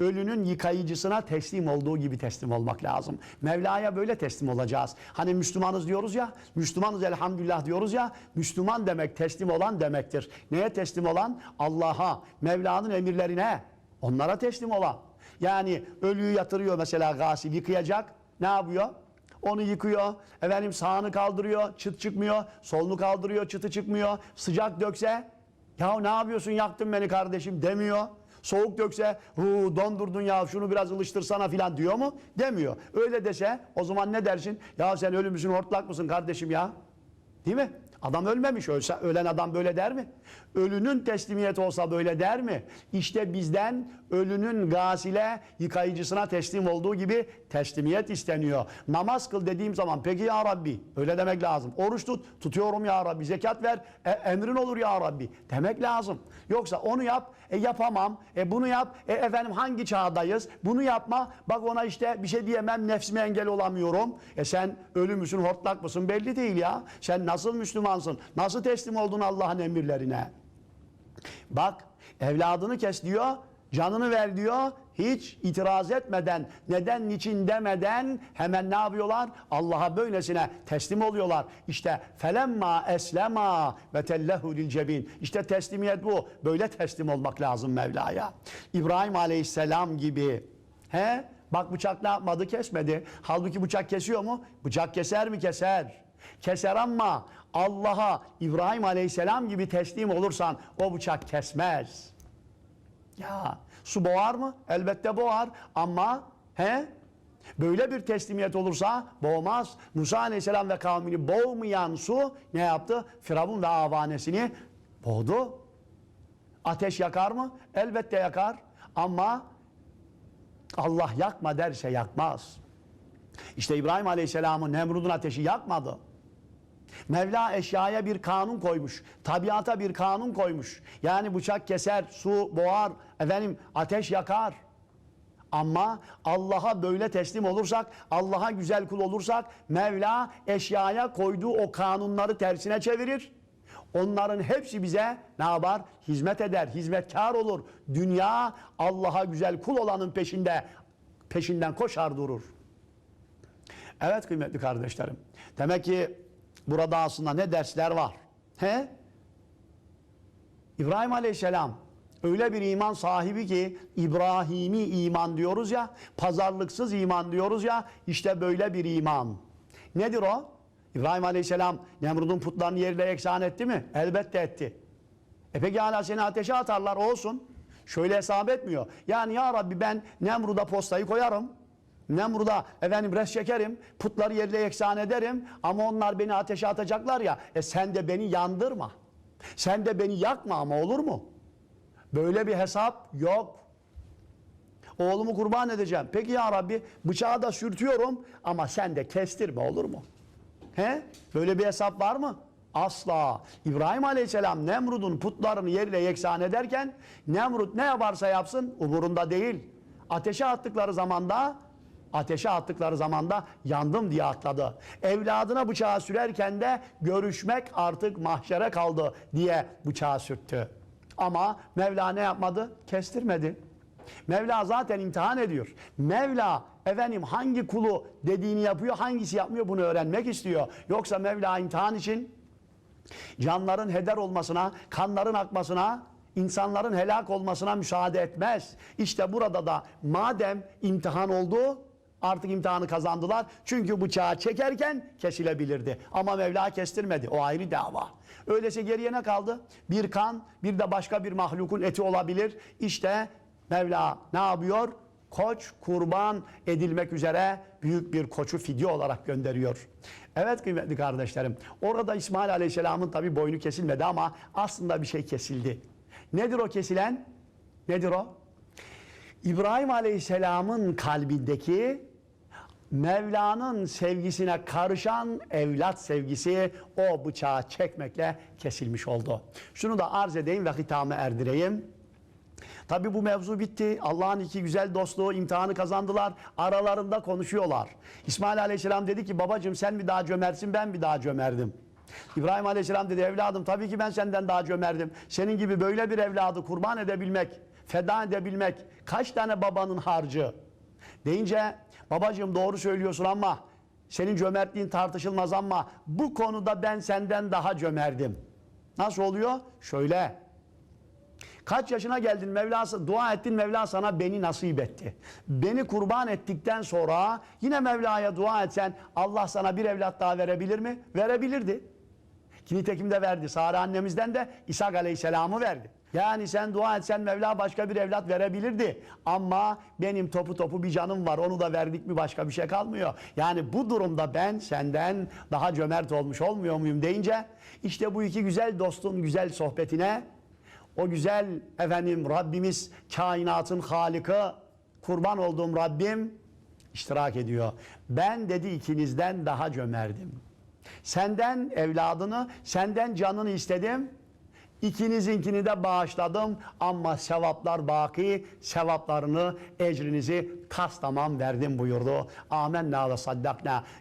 ölünün yıkayıcısına teslim olduğu gibi teslim olmak lazım. Mevla'ya böyle teslim olacağız. Hani Müslümanız diyoruz ya, Müslümanız elhamdülillah diyoruz ya, Müslüman demek teslim olan demektir. Neye teslim olan? Allah'a, Mevla'nın emirlerine, onlara teslim olan. Yani ölüyü yatırıyor mesela gasil yıkayacak. Ne yapıyor? Onu yıkıyor. Efendim sağını kaldırıyor, çıt çıkmıyor. Solunu kaldırıyor, çıtı çıkmıyor. Sıcak dökse, ya ne yapıyorsun yaktın beni kardeşim demiyor. Soğuk dökse, hu dondurdun ya şunu biraz ılıştırsana filan diyor mu? Demiyor. Öyle dese o zaman ne dersin? Ya sen ölü müsün, hortlak mısın kardeşim ya? Değil mi? Adam ölmemiş. Ölse, ölen adam böyle der mi? Ölünün teslimiyeti olsa böyle der mi? İşte bizden ölünün gasile, yıkayıcısına teslim olduğu gibi teslimiyet isteniyor. Namaz kıl dediğim zaman peki ya Rabbi öyle demek lazım. Oruç tut, tutuyorum ya Rabbi. Zekat ver, e, emrin olur ya Rabbi demek lazım. Yoksa onu yap, e, yapamam. E, bunu yap, e, efendim hangi çağdayız? Bunu yapma. Bak ona işte bir şey diyemem, nefsime engel olamıyorum. E sen ölü müsün, hortlak mısın belli değil ya. Sen nasıl Müslümansın? Nasıl teslim oldun Allah'ın emirlerine? Bak evladını kes diyor, canını ver diyor. Hiç itiraz etmeden, neden niçin demeden hemen ne yapıyorlar? Allah'a böylesine teslim oluyorlar. İşte felemma eslema ve tellehu lil cebin. İşte teslimiyet bu. Böyle teslim olmak lazım Mevla'ya. İbrahim Aleyhisselam gibi. He? Bak bıçak ne yapmadı? Kesmedi. Halbuki bıçak kesiyor mu? Bıçak keser mi? Keser. Keser ama Allah'a İbrahim Aleyhisselam gibi teslim olursan o bıçak kesmez. Ya su boğar mı? Elbette boğar ama he? Böyle bir teslimiyet olursa boğmaz. Musa Aleyhisselam ve kavmini boğmayan su ne yaptı? Firavun ve avanesini boğdu. Ateş yakar mı? Elbette yakar. Ama Allah yakma derse yakmaz. İşte İbrahim Aleyhisselam'ın Nemrud'un ateşi yakmadı. Mevla eşyaya bir kanun koymuş. Tabiata bir kanun koymuş. Yani bıçak keser, su boğar, efendim ateş yakar. Ama Allah'a böyle teslim olursak, Allah'a güzel kul olursak Mevla eşyaya koyduğu o kanunları tersine çevirir. Onların hepsi bize ne yapar? Hizmet eder, hizmetkar olur. Dünya Allah'a güzel kul olanın peşinde peşinden koşar durur. Evet kıymetli kardeşlerim. Demek ki burada aslında ne dersler var? He? İbrahim Aleyhisselam öyle bir iman sahibi ki İbrahimi iman diyoruz ya, pazarlıksız iman diyoruz ya, işte böyle bir iman. Nedir o? İbrahim Aleyhisselam Nemrud'un putlarını yerle eksan etti mi? Elbette etti. E peki hala seni ateşe atarlar olsun. Şöyle hesap etmiyor. Yani ya Rabbi ben Nemrud'a postayı koyarım. Nemrud'a efendim res çekerim. Putları yerle eksan ederim. Ama onlar beni ateşe atacaklar ya. E sen de beni yandırma. Sen de beni yakma ama olur mu? Böyle bir hesap yok. Oğlumu kurban edeceğim. Peki ya Rabbi bıçağı da sürtüyorum ama sen de kestirme olur mu? He? Böyle bir hesap var mı? Asla. İbrahim Aleyhisselam Nemrud'un putlarını yerle yeksan ederken Nemrut ne yaparsa yapsın umurunda değil. Ateşe attıkları zamanda ateşe attıkları zamanda yandım diye atladı. Evladına bıçağı sürerken de görüşmek artık mahşere kaldı diye bıçağı sürttü. Ama Mevla ne yapmadı? Kestirmedi. Mevla zaten imtihan ediyor. Mevla efendim hangi kulu dediğini yapıyor, hangisi yapmıyor bunu öğrenmek istiyor. Yoksa Mevla imtihan için canların heder olmasına, kanların akmasına, insanların helak olmasına müsaade etmez. İşte burada da madem imtihan oldu, artık imtihanı kazandılar. Çünkü bıçağı çekerken kesilebilirdi. Ama Mevla kestirmedi. O ayrı dava. Öyleyse geriye ne kaldı? Bir kan, bir de başka bir mahlukun eti olabilir. İşte Mevla ne yapıyor? Koç kurban edilmek üzere büyük bir koçu fidye olarak gönderiyor. Evet kıymetli kardeşlerim. Orada İsmail Aleyhisselam'ın tabi boynu kesilmedi ama aslında bir şey kesildi. Nedir o kesilen? Nedir o? İbrahim Aleyhisselam'ın kalbindeki Mevla'nın sevgisine karışan evlat sevgisi o bıçağı çekmekle kesilmiş oldu. Şunu da arz edeyim ve hitamı erdireyim. Tabi bu mevzu bitti. Allah'ın iki güzel dostluğu imtihanı kazandılar. Aralarında konuşuyorlar. İsmail Aleyhisselam dedi ki babacığım sen mi daha cömertsin ben mi daha cömerdim? İbrahim Aleyhisselam dedi evladım tabii ki ben senden daha cömerdim. Senin gibi böyle bir evladı kurban edebilmek feda edebilmek kaç tane babanın harcı? Deyince babacığım doğru söylüyorsun ama senin cömertliğin tartışılmaz ama bu konuda ben senden daha cömerdim. Nasıl oluyor? Şöyle. Kaç yaşına geldin Mevla dua ettin Mevla sana beni nasip etti. Beni kurban ettikten sonra yine Mevla'ya dua etsen Allah sana bir evlat daha verebilir mi? Verebilirdi. Ki nitekim de verdi. Sara annemizden de İshak Aleyhisselam'ı verdi. Yani sen dua etsen Mevla başka bir evlat verebilirdi. Ama benim topu topu bir canım var. Onu da verdik mi başka bir şey kalmıyor. Yani bu durumda ben senden daha cömert olmuş olmuyor muyum deyince işte bu iki güzel dostun güzel sohbetine o güzel efendim Rabbimiz kainatın haliki kurban olduğum Rabbim iştirak ediyor. Ben dedi ikinizden daha cömerdim. Senden evladını, senden canını istedim. İkinizinkini de bağışladım ama sevaplar baki, sevaplarını, ecrinizi tas tamam verdim buyurdu. Amenna ve saddakna.